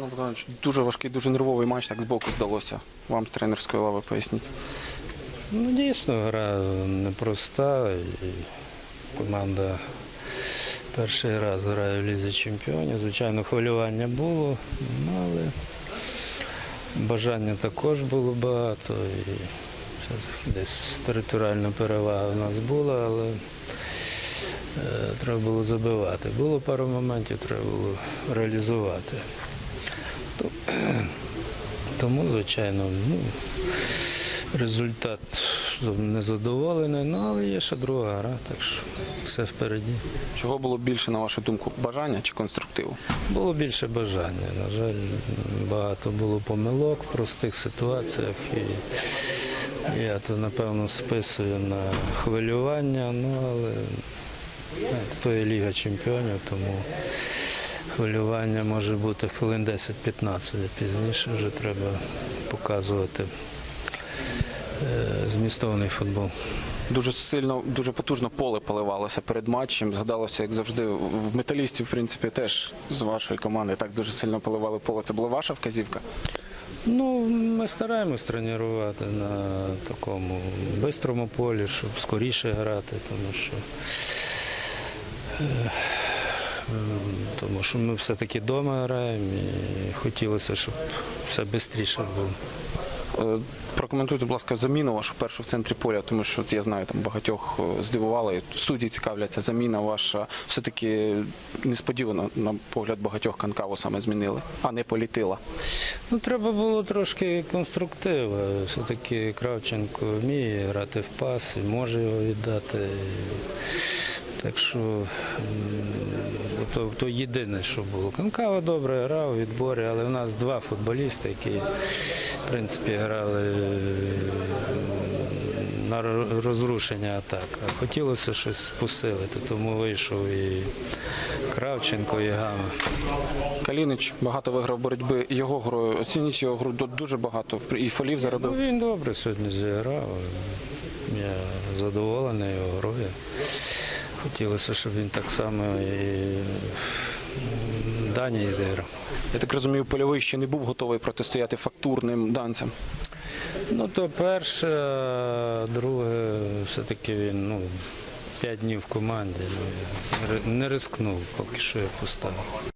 Богданович, дуже важкий, дуже нервовий матч, так збоку здалося. Вам з тренерської лави поясніть. Ну, дійсно, гра непроста. І команда перший раз грає в Лізі Чемпіонів. Звичайно, хвилювання було, але бажання також було багато. І десь територіальна перевага в нас була, але е, треба було забивати. Було пару моментів, треба було реалізувати. То- Тому, звичайно, ну, результат незадоволений, ну, але є ще друга гра, так що все впереді. Чого було більше, на вашу думку, бажання чи конструктиву? Було більше бажання. На жаль, багато було помилок в простих ситуаціях. І я то напевно списую на хвилювання, ну але знаєте, то є Ліга Чемпіонів, тому хвилювання може бути хвилин 10-15, пізніше вже треба показувати е, змістовний футбол. Дуже сильно, дуже потужно поле поливалося перед матчем. Згадалося, як завжди, в металістів, в принципі, теж з вашої команди так дуже сильно поливали поле. Це була ваша вказівка? Ну, ми стараємось тренувати на такому бистрому полі, щоб скоріше грати, тому що, е, тому що ми все-таки вдома граємо і хотілося, щоб все швидше було. Е, Прокоментуйте, будь ласка, заміну вашу першу в центрі поля, тому що я знаю, там багатьох е, здивувало, і судді цікавляться. Заміна ваша все-таки несподівано, на погляд багатьох канкаву саме змінили, а не політила. Ну, треба було трошки конструктиву. Все-таки Кравченко вміє грати в пас і може його віддати. Так що то, то єдине, що було. Канкава добре грав у відборі, але в нас два футболісти, які в принципі грали на розрушення атак. А хотілося щось посилити, тому вийшов і Кравченко, і Гама. Калінич багато виграв боротьби його грою. Оцініть його гру дуже багато і фолів Ну, заробив. він добре сьогодні зіграв. Я задоволений його грою. Хотілося, щоб він так само і Данії зіграв. Я так розумію, польовий ще не був готовий протистояти фактурним данцям. Ну, то перше, друге, все-таки він ну, п'ять днів в команді. Ну, не рискнув, поки що я поставив.